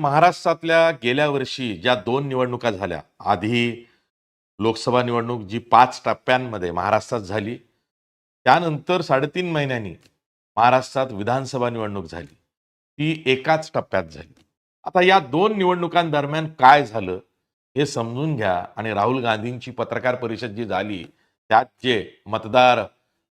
महाराष्ट्रातल्या गेल्या वर्षी ज्या दोन निवडणुका झाल्या आधी लोकसभा निवडणूक जी पाच टप्प्यांमध्ये महाराष्ट्रात झाली त्यानंतर साडेतीन महिन्यांनी महाराष्ट्रात विधानसभा निवडणूक झाली ती एकाच टप्प्यात झाली. आता या दोन निवडणुकांदरम्यान काय झालं हे समजून घ्या आणि राहुल गांधींची पत्रकार परिषद जी झाली त्यात जे मतदार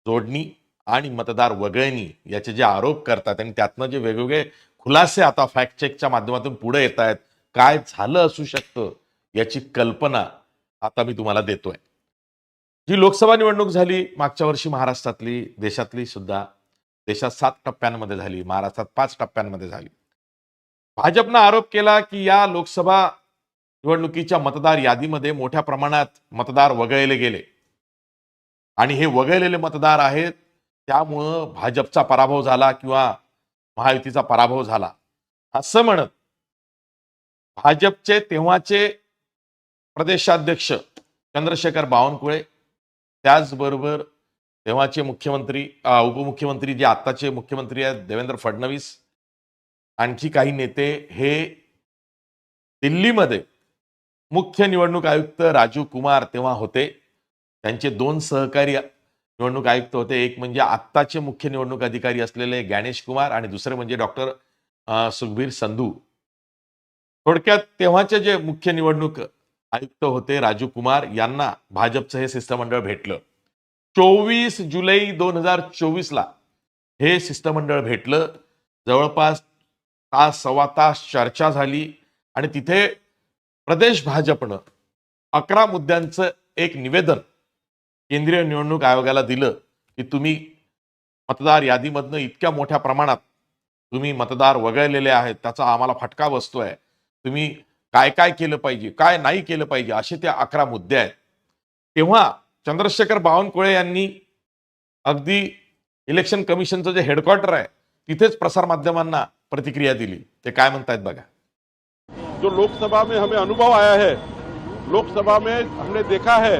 जोडणी आणि मतदार वगळणी याचे जे आरोप करतात आणि त्यातनं जे वेगवेगळे खुलासे आता फॅक्ट चेकच्या माध्यमातून पुढे येत आहेत काय झालं असू शकतं याची कल्पना आता मी तुम्हाला देतोय. जी लोकसभा निवडणूक झाली मागच्या वर्षी महाराष्ट्रातली देशातली सुद्धा देशात सात टप्प्यांमध्ये झाली महाराष्ट्रात पाच टप्प्यांमध्ये झाली. भाजपनं आरोप केला की या लोकसभा निवडणुकीच्या मतदार यादीमध्ये मोठ्या प्रमाणात मतदार वगळले गेले. आणि हे वगळलेले मतदार आहेत त्यामुळं भाजपचा पराभव झाला किंवा महायुतीचा पराभव झाला. असं म्हणत भाजपचे तेव्हाचे प्रदेशाध्यक्ष चंद्रशेखर बावनकुळे त्याचबरोबर तेव्हाचे मुख्यमंत्री उपमुख्यमंत्री जे आत्ताचे मुख्यमंत्री आहेत देवेंद्र फडणवीस आणखी काही नेते हे दिल्लीमध्ये मुख्य निवडणूक आयुक्त राजू कुमार तेव्हा होते. त्यांचे दोन सहकारी निवडणूक आयुक्त होते. एक म्हणजे आत्ताचे मुख्य निवडणूक अधिकारी असलेले गणेश कुमार आणि दुसरे म्हणजे डॉक्टर सुखबीर संधू. थोडक्यात तेव्हाचे जे मुख्य निवडणूक आयुक्त होते राजू कुमार यांना भाजपचं हे शिष्टमंडळ भेटलं. चोवीस जुलै दोन हजार चोवीसला हे शिष्टमंडळ भेटलं. जवळपास तास सव्वा तास चर्चा झाली आणि तिथे प्रदेश भाजपनं अकरा मुद्द्यांचं एक निवेदन केंद्रीय निवडणूक आयोगाला दिलं की तुम्ही मतदार यादीमधनं इतक्या मोठ्या प्रमाणात तुम्ही मतदार वगळलेले आहेत त्याचा आम्हाला फटका बसतोय. तुम्ही काय काय केलं पाहिजे काय नाही केलं पाहिजे असे ते अकरा मुद्दे आहेत. तेव्हा चंद्रशेखर बावनकुळे यांनी अगदी इलेक्शन कमिशनचं जे हेडक्वार्टर आहे तिथेच प्रसारमाध्यमांना प्रतिक्रिया दिली. ते काय म्हणतायत बघा. जो लोकसभा में हमें अनुभव आया है लोकसभा में हमने देखा है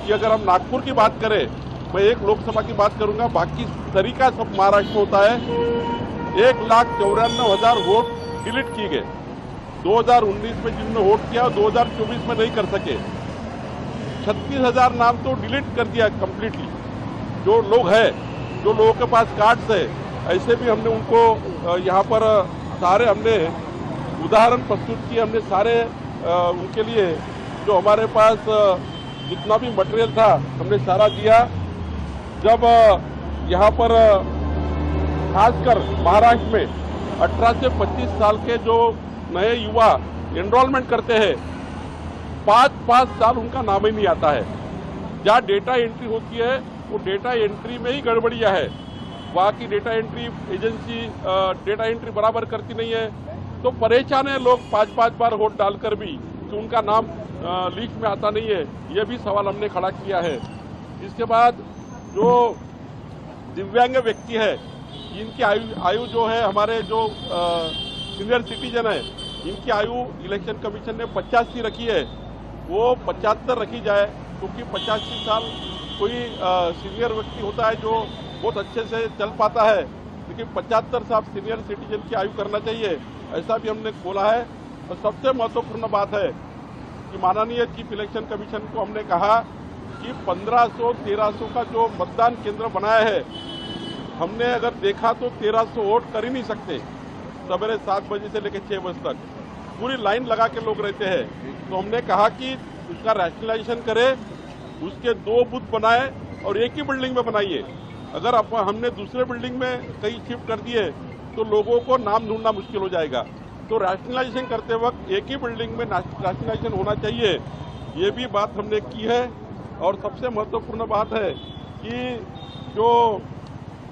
कि अगर हम नागपुर की बात करें, मैं एक लोकसभा की बात करूँगा, बाकी तरीका सब महाराष्ट्र में होता है। एक लाख चौरानवे हज़ार वोट डिलीट किए गए। 2019 में जिनने वोट किया 2024 में नहीं कर सके। छत्तीस हज़ार नाम तो डिलीट कर दिया कंप्लीटली जो लोग है, जो लोगों के पास कार्ड्स है, ऐसे भी हमने उनको यहाँ पर सारे हमने उदाहरण प्रस्तुत किए, हमने सारे उनके लिए जो हमारे पास जितना भी मटेरियल था, हमने सारा दिया। जब यहाँ पर खासकर महाराष्ट्र में 18 से 25 साल के जो नए युवा एनरोलमेंट करते हैं, पाँच पाँच साल उनका नाम ही नहीं आता है। जहाँ डेटा एंट्री होती है, वो डेटा एंट्री में ही गड़बड़ियाँ है। वहाँ की data entry agency data entry बराबर करती नहीं है। तो परेशान है लोग, पाँच पाँच बार वोट डालकर भी कि उनका नाम लिस्ट में आता नहीं है। ये भी सवाल हमने खड़ा किया है। इसके बाद जो दिव्यांग व्यक्ति है, इनकी आयु आयु जो है, हमारे जो सीनियर सिटीजन है, इनकी आयु इलेक्शन कमीशन ने पचासी रखी है। वो पचहत्तर रखी जाए, क्योंकि पचासी साल कोई सीनियर व्यक्ति होता है जो बहुत अच्छे से चल पाता है। लेकिन पचहत्तर साल सीनियर सिटीजन की आयु करना चाहिए, ऐसा भी हमने खोला है। और सबसे महत्वपूर्ण बात है कि माननीय चीफ इलेक्शन कमीशन को हमने कहा कि 1500 1300 का जो मतदान केंद्र बनाया है, हमने अगर देखा तो 1300 वोट कर ही नहीं सकते। सवेरे सात बजे से लेकर छः बजे तक। पूरी लाइन लगा के लोग रहते हैं। तो हमने कहा कि उसका रैशनलाइजेशन करें, उसके दो बूथ बनाए और एक ही बिल्डिंग में बनाइए। अगर हमने दूसरे बिल्डिंग में कहीं शिफ्ट कर दिए तो लोगों को नाम ढूंढना मुश्किल हो जाएगा। तो रैशनलाइजेशन करते वक्त एक ही बिल्डिंग में रैशनलाइजेशन होना चाहिए। ये भी बात हमने की है और सबसे महत्वपूर्ण बात है कि जो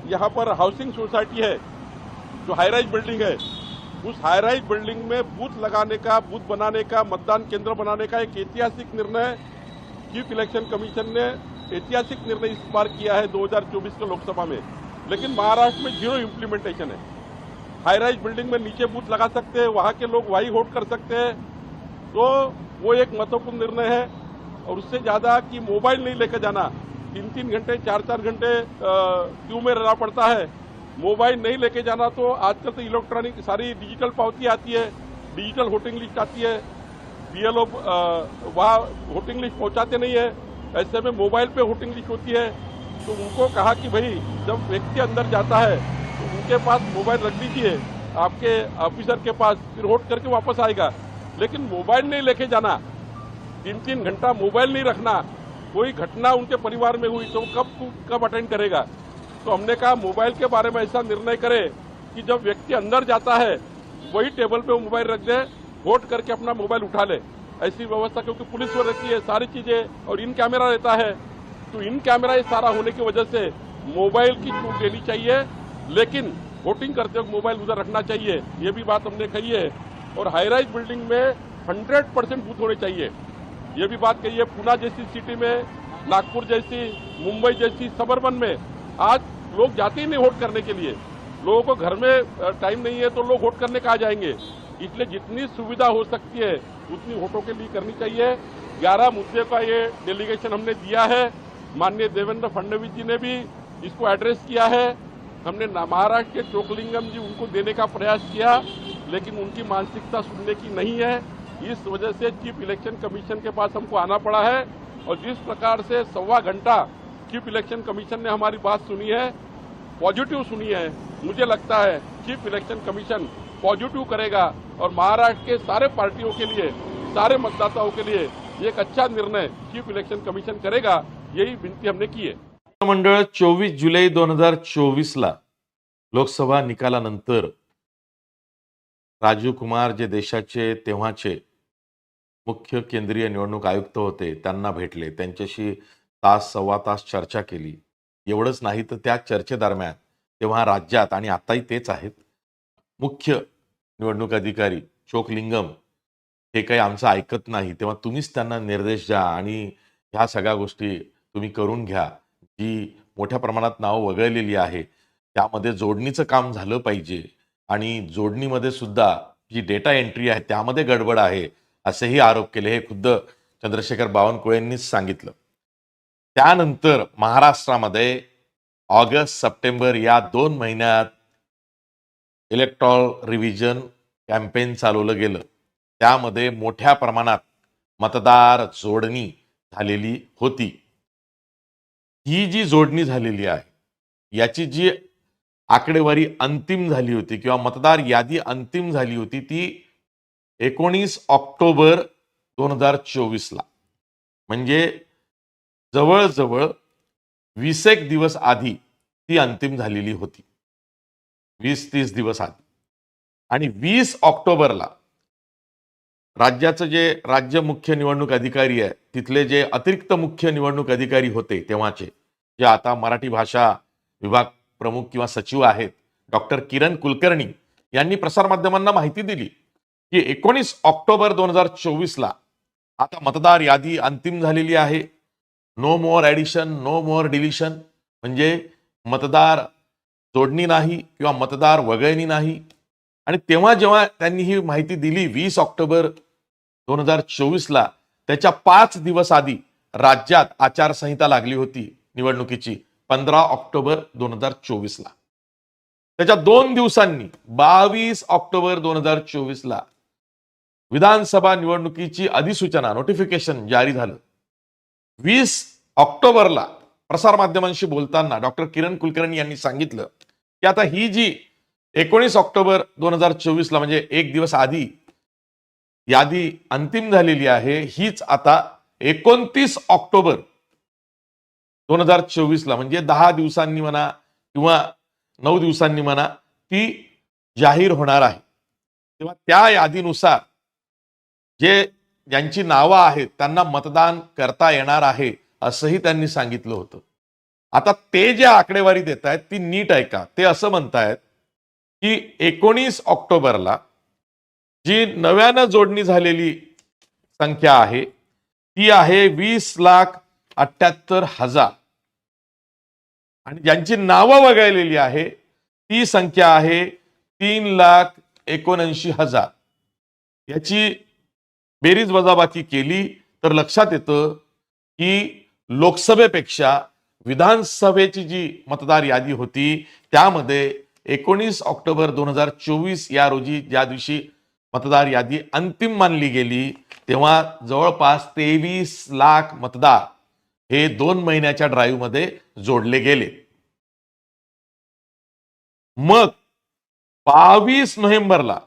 यहाँ पर हाउसिंग सोसाइटी है, जो हाई राइज बिल्डिंग है, उस हाई राइज बिल्डिंग में बूथ लगाने का बूथ बनाने का, मतदान केंद्र बनाने का एक ऐतिहासिक निर्णय चीफ इलेक्शन कमीशन ने ऐतिहासिक निर्णय इस बार किया है 2024 के लोकसभा में। लेकिन महाराष्ट्र में ज़ीरो इम्प्लीमेंटेशन है। हाई राइज बिल्डिंग में नीचे बूथ लगा सकते हैं, वहाँ के लोग वही वोट कर सकते हैं। तो वो एक महत्वपूर्ण निर्णय है और उससे ज़्यादा कि मोबाइल नहीं लेकर जाना। तीन तीन घंटे चार चार घंटे क्यू में रहना पड़ता है। मोबाइल नहीं लेके जाना तो आजकल तो इलेक्ट्रॉनिक सारी डिजिटल पावती आती है, डिजिटल वोटिंग लिस्ट आती है। बीएलओ वहाँ वोटिंग लिस्ट पहुंचाते नहीं है। ऐसे में मोबाइल पे वोटिंग लिस्ट होती है। तो उनको कहा कि भाई, जब व्यक्ति अंदर जाता है उनके पास मोबाइल रख दीजिए। आपके ऑफिसर के पास फिर वोट करके वापस आएगा। लेकिन मोबाइल नहीं लेके जाना। तीन तीन घंटा मोबाइल नहीं रखना। कोई घटना उनके परिवार में हुई तो कब कब अटेंड करेगा? तो हमने कहा मोबाइल के बारे में ऐसा निर्णय करें कि जब व्यक्ति अंदर जाता है, वही टेबल पे वो मोबाइल रख दे वोट करके अपना मोबाइल उठा ले। ऐसी व्यवस्था क्योंकि पुलिस वो रहती है, सारी चीज़ें और इन कैमरा रहता है। तो इन कैमरा ये सारा होने की वजह से मोबाइल की छूट देनी चाहिए। लेकिन वोटिंग करते वक्त मोबाइल उधर रखना चाहिए, ये भी बात हमने कही है। और हाई राइज बिल्डिंग में हंड्रेड परसेंट बूथ होने चाहिए। ये भी बात कही है पूना जैसी सिटी में, नागपुर जैसी, मुंबई जैसी सबर्बन में। आज लोग जाते ही नहीं वोट करने के लिए। लोगों को घर में टाइम नहीं है तो लोग वोट करने कहा जाएँगे? इसलिए जितनी सुविधा हो सकती है, उतनी वोटों के लिए करनी चाहिए। ग्यारह मुद्दे का ये डेलीगेशन हमने दिया है। माननीय देवेंद्र फडणवीस जी ने भी इसको एड्रेस किया है। हमने महाराष्ट्र के चोकलिंगम जी उनको देने का प्रयास किया, लेकिन उनकी मानसिकता सुनने की नहीं है। इस वजह से चीफ इलेक्शन कमीशन के पास हमको आना पड़ा है और जिस प्रकार से सवा घंटा चीफ इलेक्शन कमीशन ने हमारी बात सुनी है, पॉजिटिव सुनी है, मुझे लगता है चीफ इलेक्शन कमीशन पॉजिटिव करेगा और महाराष्ट्र के सारे पार्टियों के लिए, सारे मतदाताओं के लिए एक अच्छा निर्णय चीफ इलेक्शन कमीशन करेगा, यही विनती हमने की है। मंडळ चोवीस जुलै दोन हजार चोवीसला लोकसभा निकालानंतर राजीव कुमार जे देशाचे तेव्हाचे मुख्य केंद्रीय निवडणूक आयुक्त होते त्यांना भेटले. त्यांच्याशी तास सव्वा तास चर्चा केली. एवढंच नाही तर त्या चर्चेदरम्यान तेव्हा राज्यात आणि आताही तेच आहेत मुख्य निवडणूक अधिकारी चोकलिंगम हे काही आमचं ऐकत नाही. तेव्हा तुम्हीच त्यांना निर्देश द्या आणि ह्या सगळ्या गोष्टी तुम्ही करून घ्या. जी मोठ्या प्रमाणात नावं वगळलेली आहे त्यामध्ये जोडणीचं काम झालं पाहिजे आणि जोडणीमध्ये सुद्धा जी डेटा एंट्री आहे त्यामध्ये गडबड आहे असेही आरोप केले हे खुद्द चंद्रशेखर बावनकुळेंनीच सांगितलं. त्यानंतर महाराष्ट्रामध्ये ऑगस्ट सप्टेंबर या दोन महिन्यात इलेक्ट्रॉल रिव्हिजन कॅम्पेन चालवलं गेलं. त्यामध्ये मोठ्या प्रमाणात मतदार जोडणी झालेली होती. ही जी जोडणी झालेली आहे याची जी आकडेवारी अंतिम झाली होती किंवा मतदार यादी अंतिम झाली होती ती एकोणीस ऑक्टोबर दोन हजार चोवीसला. म्हणजे जवळजवळ वीस एक दिवस आधी ती अंतिम झालेली होती. वीस तीस दिवस आधी. आणि वीस ऑक्टोबरला राज्याचं जे राज्य मुख्य निवडणूक अधिकारी आहे तिथले जे अतिरिक्त मुख्य निवडणूक अधिकारी होते तेव्हाचे जे आता मराठी भाषा विभाग प्रमुख किंवा सचिव आहेत डॉक्टर किरण कुलकर्णी यांनी प्रसारमाध्यमांना माहिती दिली की एकोणीस ऑक्टोबर दोन हजार चोवीसला आता मतदार यादी अंतिम झालेली आहे. No more addition no more deletion म्हणजे मतदार जोडणी नाही किंवा मतदार वगळणी नाही. आणि तेव्हा जेव्हा त्यांनी ही माहिती दिली वीस ऑक्टोबर दोन हजार चोवीसला त्याच्या पाच दिवस आधी राज्यात आचारसंहिता लागली होती. निवडणुकीची पंधरा ऑक्टोबर दोन हजार चोवीसला. त्याच्या दोन दिवसांनी बावीस ऑक्टोबर दोन हजार चोवीसला विधानसभा निवडणुकीची अधिसूचना नोटिफिकेशन जारी झालं. वीस ऑक्टोबरला प्रसारमाध्यमांशी बोलताना डॉक्टर किरण कुलकर्णी यांनी सांगितलं की आता ही जी एकोणीस ऑक्टोबर दोन हजार चोवीसला म्हणजे एक दिवस आधी यादी अंतिम झालेली आहे हीच आता एकोणतीस ऑक्टोबर दोन हजार चोवीसला म्हणजे दहा दिवसांनी म्हणा किंवा नऊ दिवसांनी म्हणा ती जाहीर होणार आहे. तेव्हा त्या यादीनुसार जे ज्यांची नावं आहेत त्यांना मतदान करता येणार आहे असंही त्यांनी सांगितलं होतं. आता ते जे आकडेवारी देत आहेत ती नीट ऐका. ते असं म्हणतायत की एकोणीस ऑक्टोबरला जी नव्यानं जोडणी झालेली संख्या आहे ती आहे वीस लाख अठ्याहत्तर हजार. आणि ज्यांची नावं वगळलेली आहे ती संख्या आहे तीन लाख एकोणऐंशी हजार. याची बेरीज वजाबाकी केली तर लक्षात येतं की लोकसभेपेक्षा विधानसभेची जी मतदार यादी होती त्यामध्ये एकोणीस ऑक्टोबर दोन हजार चोवीस या रोजी ज्या दिवशी मतदार यादी अंतिम मानली गेली तेव्हा जवळपास तेवीस लाख मतदार हे दोन महिन्याच्या ड्राईव्हमध्ये जोडले गेले. मग बावीस नोव्हेंबरला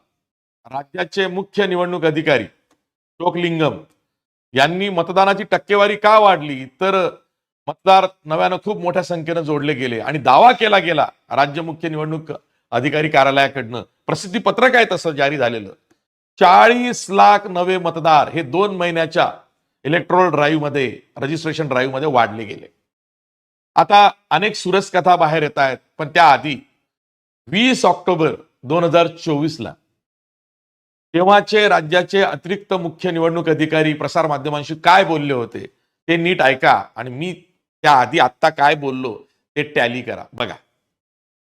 राज्याचे मुख्य निवडणूक अधिकारी टोकलिंगम यांनी मतदानाची टक्केवारी का वाढली? तर मतदार नव्यानं खूप मोठ्या संख्येनं जोडले गेले. आणि दावा केला गेला राज्य मुख्य निवडणूक अधिकारी कार्यालयाकडनं. प्रसिद्धी पत्रक आहे तसं जारी झालेलं. चाळीस लाख नवे मतदार हे दोन महिन्याच्या इलेक्ट्रोल ड्राईव्हमध्ये रजिस्ट्रेशन ड्राईव्हमध्ये वाढले गेले. आता अनेक सुरस कथा बाहेर येत आहेत पण त्याआधी वीस ऑक्टोबर दोन हजार चोवीसला तेव्हाचे राज्याचे अतिरिक्त मुख्य निवडणूक अधिकारी प्रसार माध्यमांशी काय बोलले होते ते नीट ऐका आणि मी त्याआधी आत्ता काय बोललो ते टॅली करा. बघा.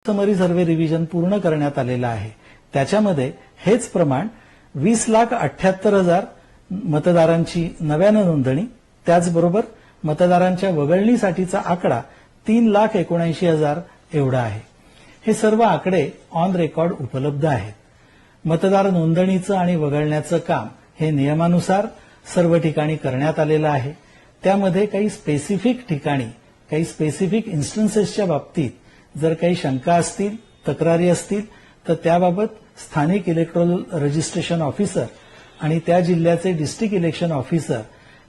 समरी सर्वे रिव्हिजन पूर्ण करण्यात आलेलं आहे. त्याच्यामध्ये हेच प्रमाण वीस लाख अठ्याहत्तर हजार मतदारांची नव्यानं नोंदणी त्याचबरोबर मतदारांच्या वगळणीसाठीचा आकडा तीन लाख एकोणऐंशी हजार एवढा आहे. हे सर्व आकडे ऑन रेकॉर्ड उपलब्ध आहेत. मतदार नोंदणीचं आणि वगळण्याचं काम हे नियमानुसार सर्व ठिकाणी करण्यात आलेलं आहे. त्यामध्ये काही स्पेसिफिक ठिकाणी काही स्पेसिफिक इन्स्टन्सेसच्या बाबतीत जर काही शंका असतील तक्रारी असतील तर त्याबाबत स्थानिक इलेक्ट्रॉल रजिस्ट्रेशन ऑफिसर आणि त्या जिल्ह्याचे डिस्ट्रिक्ट इलेक्शन ऑफिसर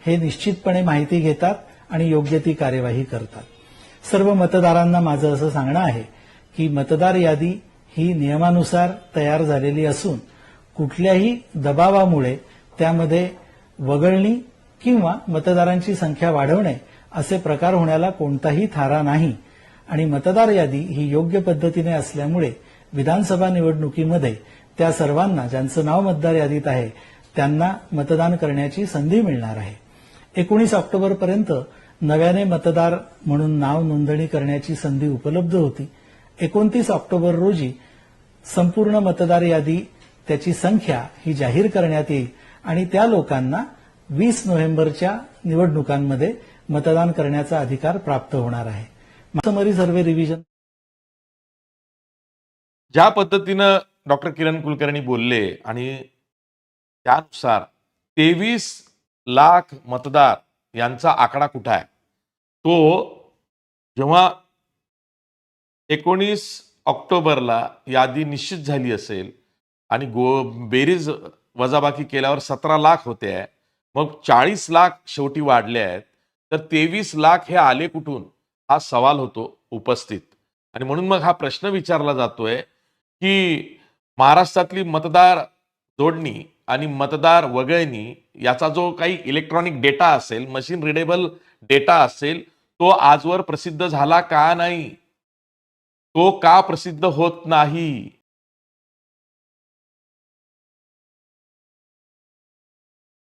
हे निश्चितपणे माहिती घेतात आणि योग्य ती कार्यवाही करतात. सर्व मतदारांना माझं असं सांगणं आहे की मतदार यादी ही नियमानुसार तयार झालेली असून कुठल्याही दबावामुळे त्यामध्ये वगळणी किंवा मतदारांची संख्या वाढवणे असे प्रकार होण्याला कोणताही थारा नाही आणि मतदार यादी ही योग्य पद्धतीने असल्यामुळे विधानसभा निवडणुकीमध्ये त्या सर्वांना ज्यांचं नाव मतदार यादीत आहे त्यांना मतदान करण्याची संधी मिळणार आहे. एकोणीस ऑक्टोबरपर्यंत नव्याने मतदार म्हणून नाव नोंदणी करण्याची संधी उपलब्ध होती. एकोणतीस ऑक्टोबर रोजी संपूर्ण मतदार यादी त्याची संख्या ही जाहीर करण्यात येईल आणि त्या लोकांना वीस नोव्हेंबरच्या निवडणुकांमध्ये मतदान करण्याचा अधिकार प्राप्त होणार आहे. समरी सर्वे रिव्हिजन ज्या पद्धतीनं डॉक्टर किरण कुलकर्णी बोलले आणि त्यानुसार तेवीस लाख मतदार यांचा आकडा कुठं आहे? तो जेव्हा एकोणीस ऑक्टोबरला यादी निश्चित झाली असेल आणि गो बेरीज वजाबाकी केल्यावर सतरा लाख होते आहे मग चाळीस लाख शेवटी वाढले आहेत तर तेवीस लाख हे आले कुठून? हा सवाल होतो उपस्थित. आणि म्हणून मग हा प्रश्न विचारला जातोय की महाराष्ट्रातली मतदार जोडणी आणि मतदार वगळणी याचा जो काही इलेक्ट्रॉनिक डेटा असेल मशीन रिडेबल डेटा असेल तो आजवर प्रसिद्ध झाला का नाही? तो का प्रसिद्ध होत नाही?